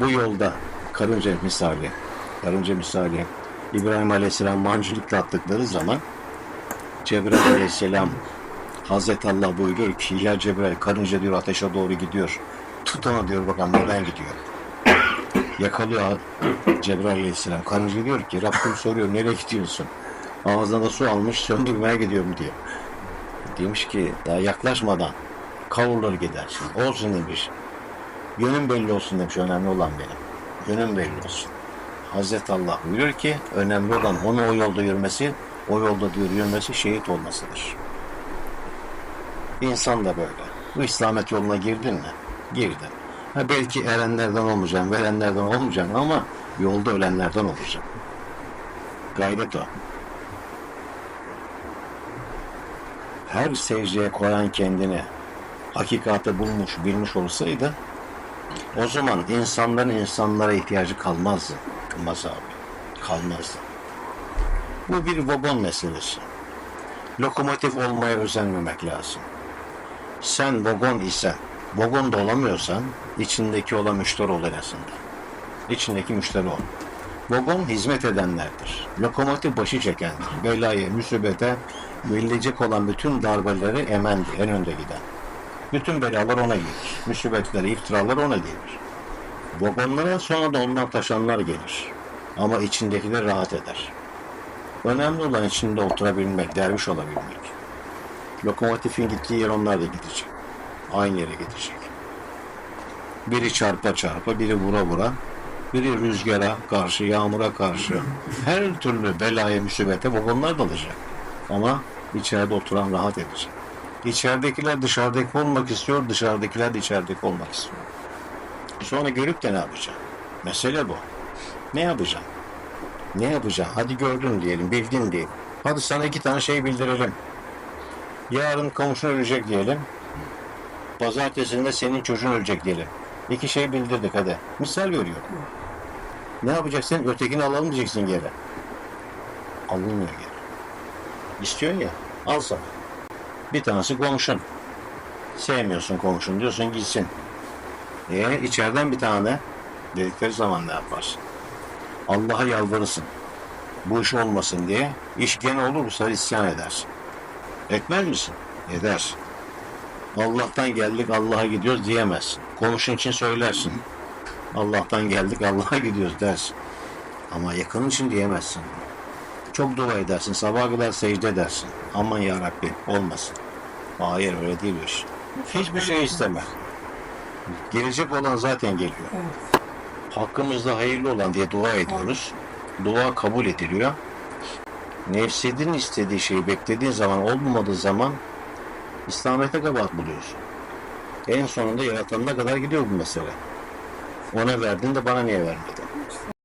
Bu yolda karınca misali, karınca misali İbrahim Aleyhisselam mancınıkla attıkları zaman Cebrail Aleyhisselam Hazreti Allah buyuruyor ki ya Cebrail karınca diyor ateşe doğru gidiyor. Tut onu diyor bakalım nereden gidiyor. Yakalıyor Cebrail Aleyhisselam. Karınca diyor ki Rabbim soruyor nereye gidiyorsun? Ağzına da su almış söndürmeye gidiyorum diyor. Demiş ki daha yaklaşmadan kavurlar gidersin. Olsun demiş. Yönüm belli olsun demiş. Önemli olan benim. Yönüm belli olsun. Hazreti Allah buyuruyor ki önemli olan onu o yolda yürümesi, o yolda diyor yürümesi şehit olmasıdır. İnsan da böyle. Bu İslamet yoluna girdin mi? Girdin. Ha belki erenlerden olmayacaksın, verenlerden olmayacaksın ama yolda ölenlerden olacaksın. Gayret o. Her secdeye koyan kendini hakikate bulmuş, bilmiş olsaydı o zaman insanların insanlara ihtiyacı kalmazdı. Kalmaz abi. Kalmazdı. Bu bir vagon meselesi. Lokomotif olmaya özenmemek lazım. Sen vagon isen, vagon da olamıyorsan içindeki olan müşteri ol en. İçindeki müşteri ol. Vagon hizmet edenlerdir. Lokomotif başı çekendir. Belaya, müsibete, verilecek olan bütün darbeleri emendir, en önde giden. Bütün belalar ona gelir. Müsibetler, iftiralar ona gelir. Vagonlara sonra da ondan taşanlar gelir. Ama içindekiler rahat eder. Önemli olan içinde oturabilmek, derviş olabilmek. Lokomotifin gittiği yer onlar da gidecek. Aynı yere gidecek. Biri çarpa çarpa, biri vura vura, biri rüzgara karşı, yağmura karşı. Her türlü belaya, musibete vagonlar dalacak. Ama içeride oturan rahat edecek. İçeridekiler dışarıdaki olmak istiyor, dışarıdakiler de içerideki olmak istiyor. Sonra görüp de ne yapacaksın? Mesele bu. Ne yapacaksın? Ne yapacaksın? Hadi gördün diyelim, bildin diyelim. Hadi sana iki tane şey bildirelim. Yarın komşun ölecek diyelim. Pazartesinde senin çocuğun ölecek diyelim. İki şey bildirdik hadi. Misal veriyorum. Ne yapacaksın? Ötekini alalım diyeceksin geri. Alınmıyor geri. İstiyorsun ya, al sana. Bir tanesi komşun. Sevmiyorsun komşun diyorsun gitsin. E içeriden bir tane dedikleri zaman ne yaparsın? Allah'a yalvarırsın. Bu iş olmasın diye. İş gene olursa isyan edersin. Etmez misin? Eder. Allah'tan geldik Allah'a gidiyoruz diyemezsin. Komşun için söylersin. Allah'tan geldik Allah'a gidiyoruz dersin. Ama yakının için diyemezsin. Çok dua edersin. Sabaha kadar secde edersin. Aman ya Rabbi olmasın. Hayır öyle değil bu iş. Hiçbir şey isteme. Gelecek olan zaten geliyor. Hakkımızda hayırlı olan diye dua ediyoruz. Dua kabul ediliyor. Nefsedin istediği şeyi beklediğin zaman olmadığı zaman İslamiyet'e kabahat buluyorsun. En sonunda yaratanına kadar gidiyor bu mesele. Ona verdin de bana niye vermedin?